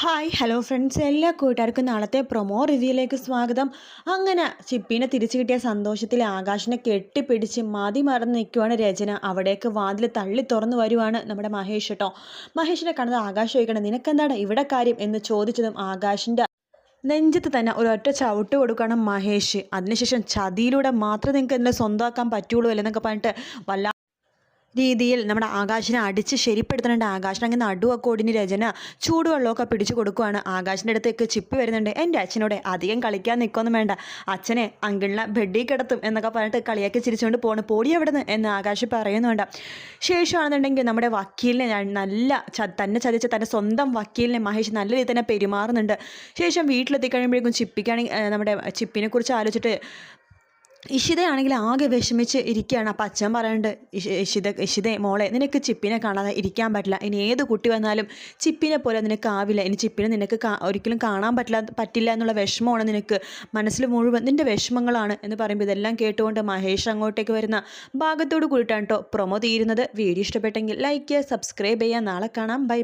Hi hello friends എല്ലാ കൂട്ടുകാർക്കും നാളത്തെ പ്രൊമോ റിവ്യൂയിലേക്ക് സ്വാഗതം. അങ്ങനെ ചിപ്പിനെ തിരിച്ചു കിട്ടിയ സന്തോഷത്തിൽ ആകാശിനെ കെട്ടിപ്പിടിച്ച് മതി മറന്ന് നിൽക്കുവാണ് രചന. അവിടേക്ക് വാതിൽ തള്ളി തുറന്നു വരുവാണ് നമ്മുടെ മഹേഷ് കേട്ടോ മഹേഷിനെ കണ്ടത് ആകാശ് ചോദിക്കണം നിനക്കെന്താണ് ഇവിടെ കാര്യം? എന്ന് ചോദിച്ചതും ആകാശിന്റെ നെഞ്ചത്ത് തന്നെ ഒരൊറ്റ ചവിട്ട് കൊടുക്കണം മഹേഷ്. അതിനുശേഷം ചതിയിലൂടെ മാത്രമേ നിങ്ങൾക്ക് എന്നെ സ്വന്തമാക്കാൻ പറ്റുള്ളൂ അല്ലെന്നൊക്കെ പറഞ്ഞിട്ട് വല്ല രീതിയിൽ നമ്മുടെ ആകാശിനെ അടിച്ച് ശരിപ്പെടുത്തുന്നുണ്ട് ആകാശിനെ അങ്ങനെ നടുവൊക്കെ ഒടിഞ്ഞ് രചന ചൂടുവെള്ളമൊക്കെ പിടിച്ചു കൊടുക്കുവാണ്. ആകാശിന്റെ അടുത്തേക്ക് ചിപ്പി വരുന്നുണ്ട്. എന്റെ അച്ഛനോട് അധികം കളിക്കാൻ നിൽക്കൊന്നും വേണ്ട. അച്ഛനെ അങ്കിളിനെ ബെഡിൽ കിടത്തും എന്നൊക്കെ പറഞ്ഞിട്ട് കളിയാക്കി ചിരിച്ചുകൊണ്ട് പോണ്. പോടി എവിടെ നിന്ന് എന്ന് ആകാശ് പറയുന്നുണ്ട്. ശേഷമാണെന്നുണ്ടെങ്കിൽ നമ്മുടെ വക്കീലിനെ നല്ല തന്നെ ചതിച്ച തന്റെ സ്വന്തം വക്കീലിനെ മഹേഷ് നല്ല രീതിയിൽ തന്നെ പെരുമാറുന്നുണ്ട്. ശേഷം വീട്ടിലെത്തി കഴിയുമ്പോഴേക്കും ചിപ്പിക്കാണെങ്കിൽ നമ്മുടെ ചിപ്പിനെ കുറിച്ച് ആലോചിച്ചിട്ട് ഇഷിതയാണെങ്കിൽ ആകെ വിഷമിച്ച് ഇരിക്കുകയാണ്. അപ്പം അച്ഛൻ പറയുന്നുണ്ട് ഇഷ ഇഷിത ഇഷിതേ മോളെ നിനക്ക് ചിപ്പിനെ കാണാതെ ഇരിക്കാൻ പറ്റില്ല. ഇനി ഏത് കുട്ടി വന്നാലും ചിപ്പിനെ പോലെ നിനക്ക് ആവില്ല. ഇനി ചിപ്പിനെ നിനക്ക് ഒരിക്കലും കാണാൻ പറ്റില്ല പറ്റില്ല എന്നുള്ള വിഷമമാണ് നിനക്ക്. മനസ്സിൽ മുഴുവൻ നിന്റെ വിഷമങ്ങളാണ്. എന്ന് പറയുമ്പോൾ ഇതെല്ലാം കേട്ടുകൊണ്ട് മഹേഷ് അങ്ങോട്ടേക്ക് വരുന്ന ഭാഗത്തോട് കൂടിയിട്ടാണ് കേട്ടോ പ്രൊമോ തീരുന്നത്. വീഡിയോ ഇഷ്ടപ്പെട്ടെങ്കിൽ ലൈക്ക് സബ്സ്ക്രൈബ് ചെയ്യുക നാളെ കാണാം. ബൈ